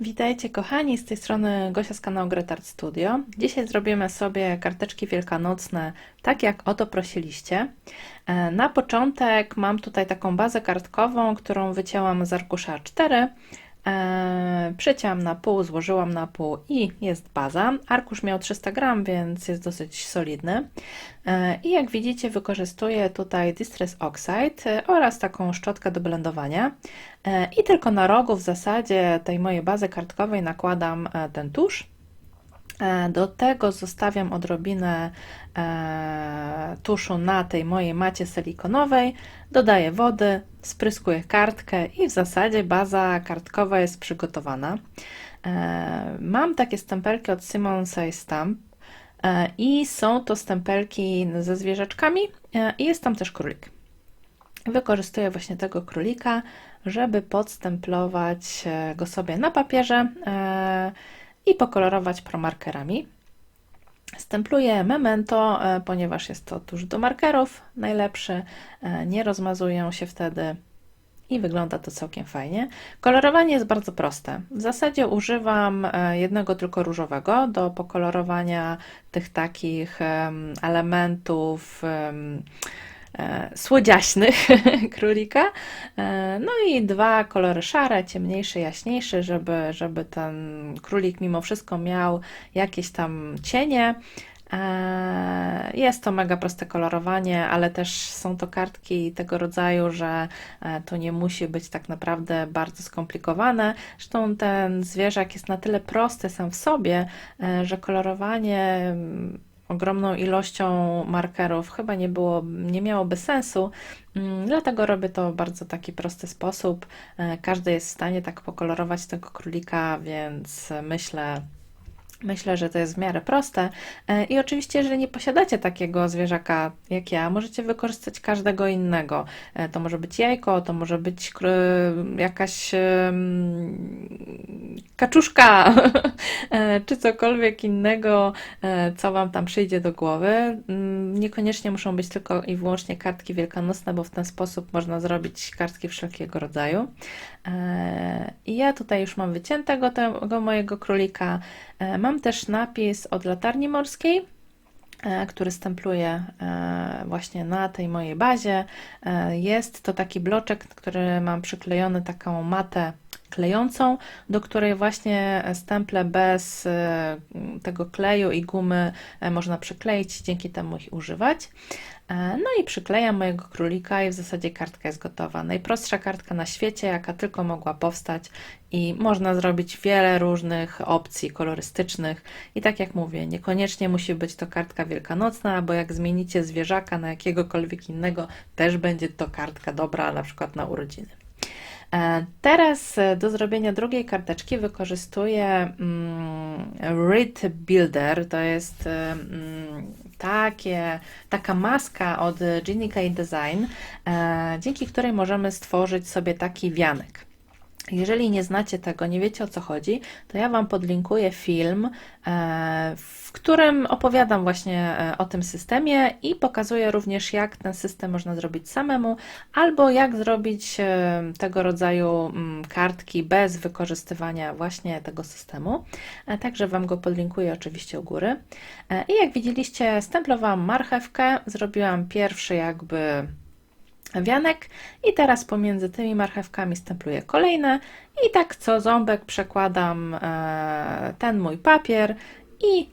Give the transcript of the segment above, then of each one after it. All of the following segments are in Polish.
Witajcie kochani, z tej strony Gosia z kanału Gretard Studio. Dzisiaj zrobimy sobie karteczki wielkanocne, tak jak o to prosiliście. E, Na początek mam tutaj taką bazę kartkową, którą wycięłam z arkusza 4. E, Przycięłam na pół, złożyłam na pół i jest baza. Arkusz miał 300 gram, więc jest dosyć solidny. E, I jak widzicie, wykorzystuję tutaj Distress Oxide e, oraz taką szczotkę do blendowania. I tylko na rogu w zasadzie tej mojej bazy kartkowej nakładam ten tusz. E, Do tego zostawiam odrobinę e, tuszu na tej mojej macie silikonowej, dodaję wody, spryskuję kartkę i w zasadzie baza kartkowa jest przygotowana. E, mam takie stempelki od Simon Says Stamp i są to stempelki ze zwierzaczkami i jest tam też królik. Wykorzystuję właśnie tego królika, żeby podstemplować go sobie na papierze i pokolorować promarkerami. Stempluję memento, e, ponieważ jest to tuż do markerów najlepszy, e, nie rozmazują się wtedy i wygląda to całkiem fajnie. Kolorowanie jest bardzo proste. W zasadzie używam e, jednego tylko różowego do pokolorowania tych takich em, elementów em, słodziaśnych królika. E, No i dwa kolory szare, ciemniejszy, jaśniejszy, żeby, żeby ten królik mimo wszystko miał jakieś tam cienie. E, Jest to mega proste kolorowanie, ale też są to kartki tego rodzaju, że e, to nie musi być tak naprawdę bardzo skomplikowane. Zresztą ten zwierzak jest na tyle prosty sam w sobie, e, że kolorowanie ogromną ilością markerów chyba nie było, nie miałoby sensu. Mm, Dlatego robię to w bardzo taki prosty sposób. E, Każdy jest w stanie tak pokolorować tego królika, więc myślę, Myślę, że to jest w miarę proste. E, I oczywiście, jeżeli nie posiadacie takiego zwierzaka jak ja, możecie wykorzystać każdego innego. E, To może być jajko, to może być jakaś kaczuszka, e, czy cokolwiek innego, co Wam tam przyjdzie do głowy. Mm, Niekoniecznie muszą być tylko i wyłącznie kartki wielkanocne, bo w ten sposób można zrobić kartki wszelkiego rodzaju. I ja tutaj już mam wyciętego tego mojego królika. E, Mam też napis od latarni morskiej, e, który stempluję e, właśnie na tej mojej bazie. Jest to taki bloczek, który mam przyklejony taką matę klejącą, do której właśnie stemple bez tego kleju i gumy można przykleić, dzięki temu ich używać. E, No i przyklejam mojego królika i w zasadzie kartka jest gotowa. Najprostsza kartka na świecie, jaka tylko mogła powstać i można zrobić wiele różnych opcji kolorystycznych. I tak jak mówię, niekoniecznie musi być to kartka wielkanocna, bo jak zmienicie zwierzaka na jakiegokolwiek innego, też będzie to kartka dobra, na przykład na urodziny. E, Teraz e, do zrobienia drugiej karteczki wykorzystuję mm, Read Builder. To jest e, mm, takie, taka maska od Ginny K Design, dzięki której możemy stworzyć sobie taki wianek. Jeżeli nie znacie tego, nie wiecie o co chodzi, to ja Wam podlinkuję film, e, w którym opowiadam właśnie e, o tym systemie i pokazuję również, jak ten system można zrobić samemu, albo jak zrobić e, tego rodzaju mm, kartki bez wykorzystywania właśnie tego systemu. Także Wam go podlinkuję oczywiście u góry. I jak widzieliście, stemplowałam marchewkę, zrobiłam pierwszy jakby wianek i teraz pomiędzy tymi marchewkami stempluję kolejne i tak co ząbek przekładam e, ten mój papier i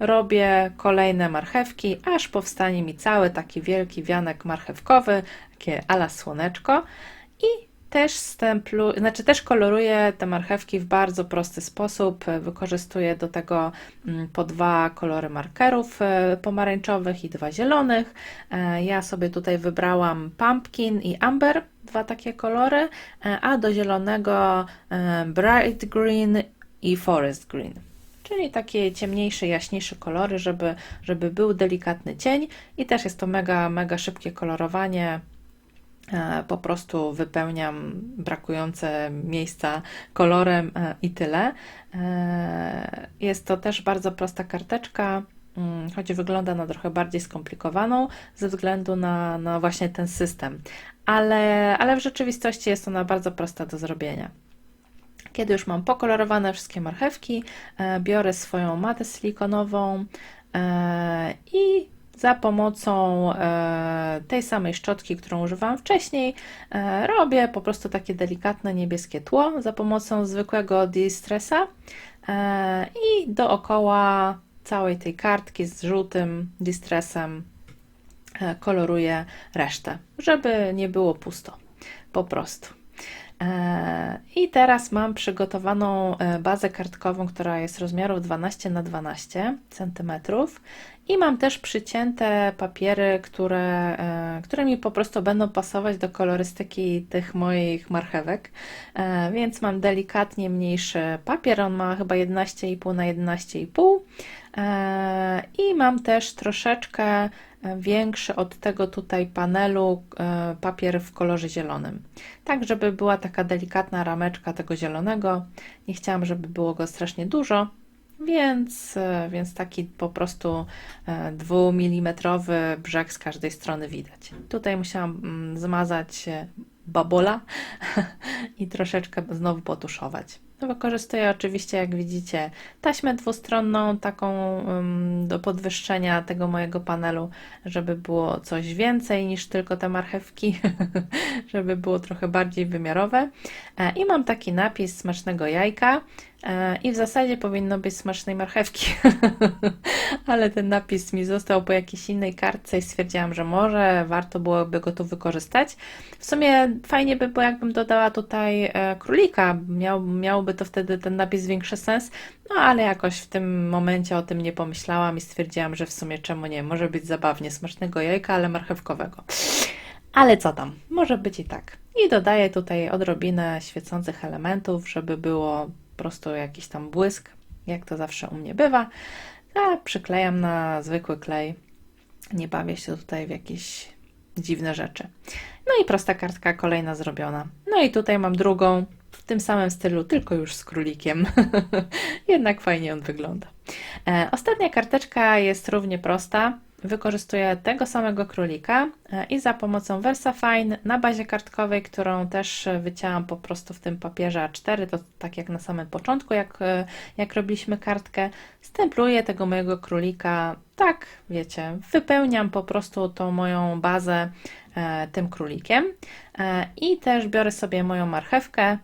robię kolejne marchewki, aż powstanie mi cały taki wielki wianek marchewkowy, takie ala słoneczko i też stemplu, znaczy też koloruję te marchewki w bardzo prosty sposób. Wykorzystuję do tego mm, po dwa kolory markerów e, pomarańczowych i dwa zielonych. E, Ja sobie tutaj wybrałam pumpkin i amber, dwa takie kolory, e, a do zielonego bright green i forest green. Czyli takie ciemniejsze, jaśniejsze kolory, żeby, żeby był delikatny cień i też jest to mega, mega szybkie kolorowanie. E, Po prostu wypełniam brakujące miejsca kolorem e, i tyle. E, Jest to też bardzo prosta karteczka, mm, choć wygląda na trochę bardziej skomplikowaną ze względu na, na właśnie ten system, ale, ale w rzeczywistości jest ona bardzo prosta do zrobienia. Kiedy już mam pokolorowane wszystkie marchewki, biorę swoją matę silikonową i za pomocą e, tej samej szczotki, którą używałam wcześniej, robię po prostu takie delikatne niebieskie tło za pomocą zwykłego distressa i dookoła całej tej kartki z żółtym distressem koloruję resztę, żeby nie było pusto. Po prostu. E, I teraz mam przygotowaną e, bazę kartkową, która jest rozmiarów 12 na 12 cm. I mam też przycięte papiery, które, e, które mi po prostu będą pasować do kolorystyki tych moich marchewek. Więc mam delikatnie mniejszy papier, on ma chyba 11,5 na 11,5 i mam też troszeczkę większy od tego tutaj panelu e, papier w kolorze zielonym. Tak, żeby była taka delikatna rameczka tego zielonego. Nie chciałam, żeby było go strasznie dużo, więc, e, więc taki po prostu e, dwumilimetrowy brzeg z każdej strony widać. Tutaj musiałam mm, zmazać babola i troszeczkę znowu potuszować. Wykorzystuję oczywiście, jak widzicie, taśmę dwustronną, taką do podwyższenia tego mojego panelu, żeby było coś więcej niż tylko te marchewki, żeby było trochę bardziej wymiarowe. E, I mam taki napis smacznego jajka. E, I w zasadzie powinno być smacznej marchewki, ale ten napis mi został po jakiejś innej kartce i stwierdziłam, że może warto byłoby go tu wykorzystać. W sumie fajnie by było, jakbym dodała tutaj e, królika, Miał, miałby to wtedy ten napis większy sens, no ale jakoś w tym momencie o tym nie pomyślałam i stwierdziłam, że w sumie czemu nie, może być zabawnie, smacznego jajka, ale marchewkowego. Ale co tam, może być i tak. I dodaję tutaj odrobinę świecących elementów, żeby było prostu jakiś tam błysk, jak to zawsze u mnie bywa. A przyklejam na zwykły klej. Nie bawię się tutaj w jakieś dziwne rzeczy. No i prosta kartka kolejna zrobiona. No i tutaj mam drugą w tym samym stylu, tylko już z królikiem. Jednak fajnie on wygląda. E, ostatnia karteczka jest równie prosta. Wykorzystuję tego samego królika e, i za pomocą VersaFine na bazie kartkowej, którą też wycięłam po prostu w tym papierze A4, to tak jak na samym początku, jak, e, jak robiliśmy kartkę, stempluję tego mojego królika, tak wiecie, wypełniam po prostu tą moją bazę e, tym królikiem i też biorę sobie moją marchewkę,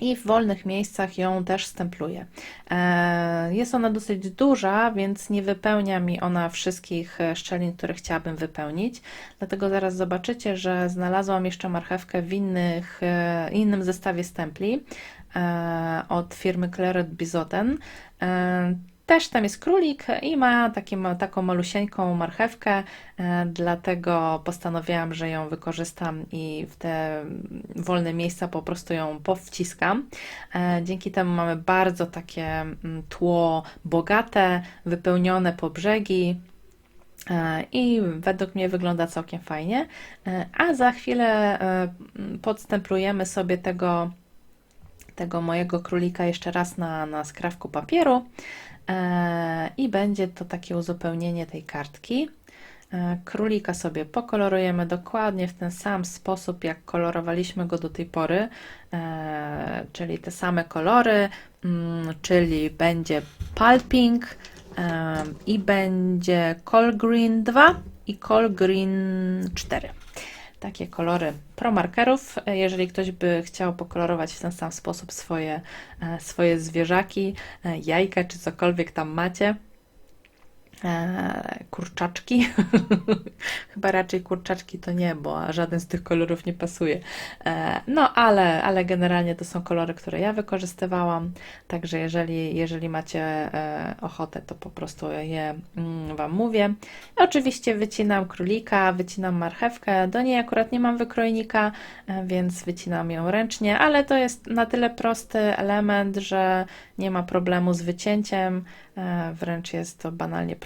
i w wolnych miejscach ją też stempluję. E, jest ona dosyć duża, więc nie wypełnia mi ona wszystkich e, szczelin, które chciałabym wypełnić. Dlatego zaraz zobaczycie, że znalazłam jeszcze marchewkę w innych, e, innym zestawie stempli od firmy Claret Bizoten. Też tam jest królik i ma, taką malusieńką marchewkę, e, dlatego postanowiłam, że ją wykorzystam i w te wolne miejsca po prostu ją powciskam. E, dzięki temu mamy bardzo takie mm, tło bogate, wypełnione po brzegi, e, i według mnie wygląda całkiem fajnie. A za chwilę podstemplujemy sobie tego, tego mojego królika jeszcze raz na, na skrawku papieru. E, i będzie to takie uzupełnienie tej kartki. E, królika sobie pokolorujemy dokładnie w ten sam sposób, jak kolorowaliśmy go do tej pory, e, czyli te same kolory, mm, czyli będzie pulping i będzie Col Green 2 i Col Green 4 takie kolory promarkerów. Jeżeli ktoś by chciał pokolorować w ten sam sposób swoje, e, swoje zwierzaki, e, jajka czy cokolwiek tam macie, kurczaczki. Chyba raczej kurczaczki to nie, bo żaden z tych kolorów nie pasuje. E, no, ale, ale generalnie to są kolory, które ja wykorzystywałam. Także jeżeli, jeżeli macie e, ochotę, to po prostu je mm, Wam mówię. Oczywiście wycinam królika, wycinam marchewkę. Do niej akurat nie mam wykrojnika, e, więc wycinam ją ręcznie, ale to jest na tyle prosty element, że nie ma problemu z wycięciem. E, wręcz jest to banalnie.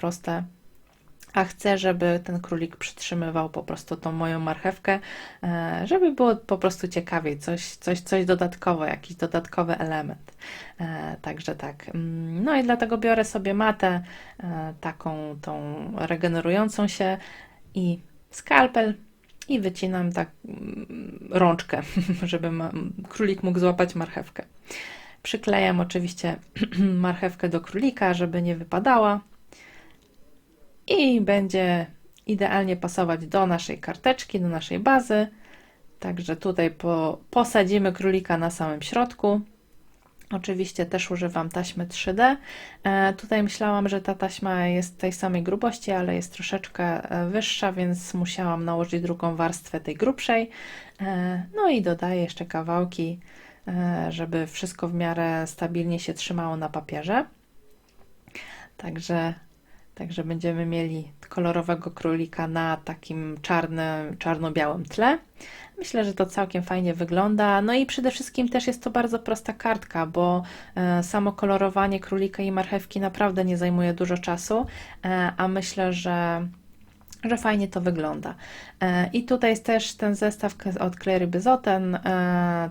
A chcę, żeby ten królik przytrzymywał po prostu tą moją marchewkę, e, żeby było po prostu ciekawiej, coś, coś, coś dodatkowo, jakiś dodatkowy element. E, także tak. Mm, no i dlatego biorę sobie matę, taką tą regenerującą się i skalpel i wycinam tak mm, rączkę, żeby królik mógł złapać marchewkę. Przyklejam oczywiście marchewkę do królika, żeby nie wypadała. I będzie idealnie pasować do naszej karteczki, do naszej bazy. Także tutaj po, posadzimy królika na samym środku. Oczywiście też używam taśmy 3D. E, tutaj myślałam, że ta taśma jest tej samej grubości, ale jest troszeczkę e, wyższa, więc musiałam nałożyć drugą warstwę tej grubszej. E, no i dodaję jeszcze kawałki, e, żeby wszystko w miarę stabilnie się trzymało na papierze. Także, także będziemy mieli kolorowego królika na takim czarnym, czarno-białym tle. Myślę, że to całkiem fajnie wygląda. No i przede wszystkim też jest to bardzo prosta kartka, bo e, samo kolorowanie królika i marchewki naprawdę nie zajmuje dużo czasu, e, a myślę, że że fajnie to wygląda. E, I tutaj jest też ten zestaw od Clary Byzoten,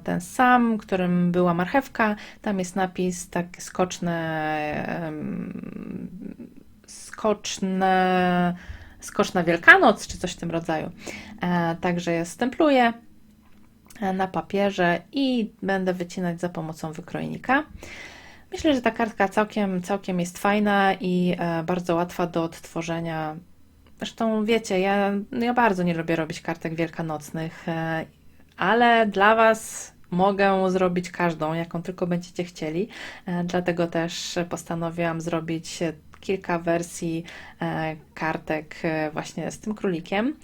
ten sam, którym była marchewka. Tam jest napis tak skoczny, skoczne, skoczna Wielkanoc, czy coś w tym rodzaju. E, Także ja stempluję e, na papierze i będę wycinać za pomocą wykrojnika. Myślę, że ta kartka całkiem, całkiem jest fajna i e, bardzo łatwa do odtworzenia. Zresztą wiecie, ja, ja bardzo nie lubię robić kartek wielkanocnych, ale dla Was mogę zrobić każdą, jaką tylko będziecie chcieli. Dlatego też postanowiłam zrobić kilka wersji e, kartek e, właśnie z tym królikiem.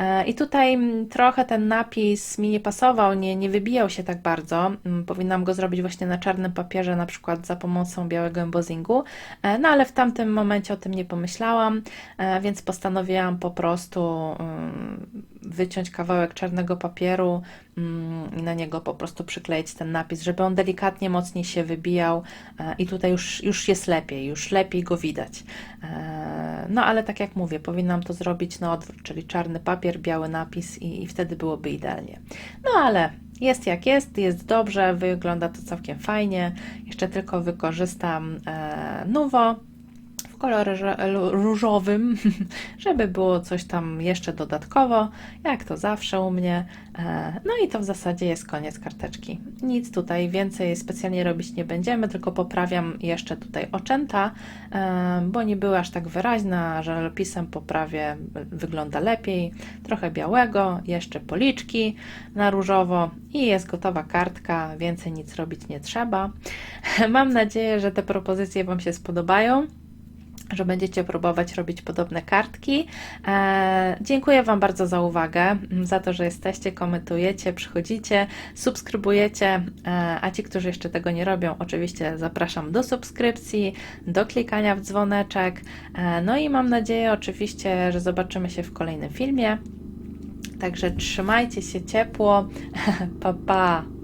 E, I tutaj trochę ten napis mi nie pasował, nie, nie wybijał się tak bardzo. Powinnam go zrobić właśnie na czarnym papierze, na przykład za pomocą białego embossingu. E, No ale w tamtym momencie o tym nie pomyślałam, więc postanowiłam po prostu mm, wyciąć kawałek czarnego papieru mm, i na niego po prostu przykleić ten napis, żeby on delikatnie mocniej się wybijał i tutaj już, już jest lepiej, już lepiej go widać. No ale tak jak mówię, powinnam to zrobić na odwrót, czyli czarny papier, biały napis i, i wtedy byłoby idealnie. No ale jest jak jest, jest dobrze, wygląda to całkiem fajnie. Jeszcze tylko wykorzystam e, w kolorze różowym, żeby było coś tam jeszcze dodatkowo, jak to zawsze u mnie. E, No i to w zasadzie jest koniec karteczki. Nic tutaj więcej specjalnie robić nie będziemy, tylko poprawiam jeszcze tutaj oczęta, e, bo nie były aż tak wyraźne, że żelopisem poprawię, wygląda lepiej. Trochę białego, jeszcze policzki na różowo i jest gotowa kartka, więcej nic robić nie trzeba. Mam nadzieję, że te propozycje Wam się spodobają że będziecie próbować robić podobne kartki. E, dziękuję Wam bardzo za uwagę, m, za to, że jesteście, komentujecie, przychodzicie, subskrybujecie, e, a ci, którzy jeszcze tego nie robią, oczywiście zapraszam do subskrypcji, do klikania w dzwoneczek. E, no i mam nadzieję oczywiście, że zobaczymy się w kolejnym filmie. Także trzymajcie się ciepło. pa pa!